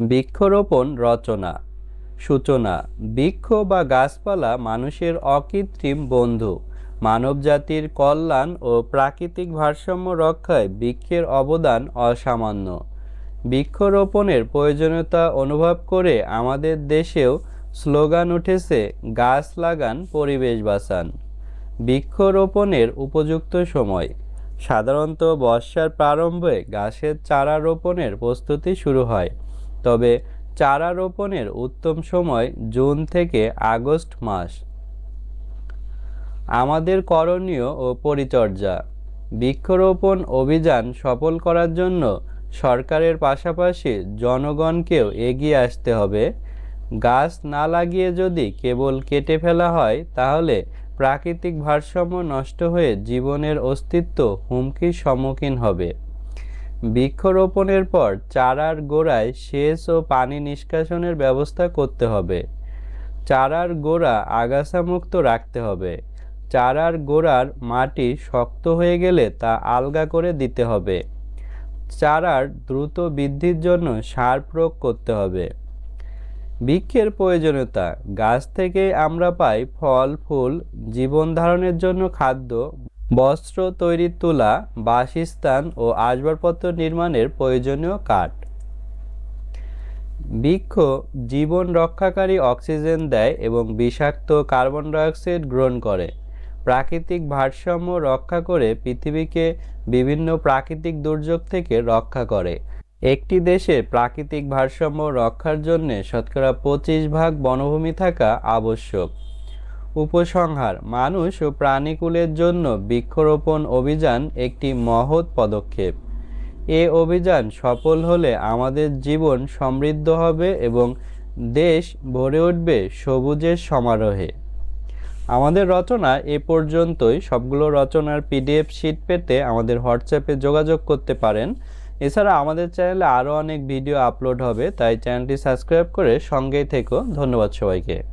বৃক্ষরোপণ রচনা। সূচনা, বৃক্ষ বা গাছপালা মানুষের অকৃত্রিম বন্ধু। মানবজাতির কল্যাণ ও প্রাকৃতিক ভারসাম্য রক্ষায় বৃক্ষের অবদান অসামান্য। বৃক্ষরোপণের প্রয়োজনীয়তা অনুভব করে আমাদের দেশেও স্লোগান উঠেছে, গাছ লাগান, পরিবেশ বাঁচান। বৃক্ষরোপণের উপযুক্ত সময়। সাধারণত বর্ষার প্রারম্ভে গাছের চারা রোপণের প্রস্তুতি শুরু হয়। তবে চারা রোপণের উত্তম সময় জুন থেকে আগস্ট মাস। আমাদের করণীয় ও পরিচর্যা। বৃক্ষরোপণ অভিযান সফল করার জন্য সরকারের পাশাপাশি জনগণকেও এগিয়ে আসতে হবে। গাছ না লাগিয়ে যদি কেবল কেটে ফেলা হয়, তাহলে প্রাকৃতিক ভারসাম্য নষ্ট হয়ে জীবনের অস্তিত্ব হুমকির সম্মুখীন হবে। বৃক্ষরোপণের পর চারার গোড়ায় সেচ ও পানি নিষ্কাশনের ব্যবস্থা করতে হবে। চারার গোড়া আগাছামুক্ত রাখতে হবে। চারার গোড়ার মাটি শক্ত হয়ে গেলে তা আলগা করে দিতে হবে। চারার দ্রুত বৃদ্ধির জন্য সার প্রয়োগ করতে হবে। বৃক্ষের প্রয়োজনীয়তা, গাছ থেকে আমরা পাই ফল, ফুল, জীবন ধারণের জন্য খাদ্য বস্ত্র তৈরির তুলা, বাসস্থান ও আসবাবপত্র নির্মাণের প্রয়োজনীয় কাঠ। বৃক্ষ জীবন রক্ষাকারী অক্সিজেন দেয় এবং বিষাক্ত কার্বন ডাইঅক্সাইড গ্রহণ করে। প্রাকৃতিক ভারসাম্য রক্ষা করে পৃথিবীকে বিভিন্ন প্রাকৃতিক দুর্যোগ থেকে রক্ষা করে। একটি দেশে প্রাকৃতিক ভারসাম্য রক্ষার জন্য শতকরা পঁচিশ ভাগ বনভূমি থাকা আবশ্যক। উপসংহার। মানুষ ও প্রাণীকুলের জন্য বৃক্ষরোপণ অভিযান একটি মহৎ পদক্ষেপ। এ অভিযান সফল হলে আমাদের জীবন সমৃদ্ধ হবে এবং দেশ ভরে উঠবে সবুজের সমারোহে। আমাদের রচনা এ পর্যন্তই। সবগুলো রচনার পিডিএফ শিট পেতে আমাদের হোয়াটসঅ্যাপে যোগাযোগ করতে পারেন। এছাড়া আমাদের চ্যানেলে আরও অনেক ভিডিও আপলোড হবে, তাই চ্যানেলটি সাবস্ক্রাইব করে সঙ্গেই থেকো। ধন্যবাদ সবাইকে।